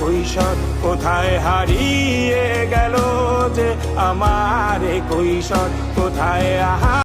কৈশোর কোথায় হারিয়ে গেল যে আমার কৈশোর? কোথায় আহারে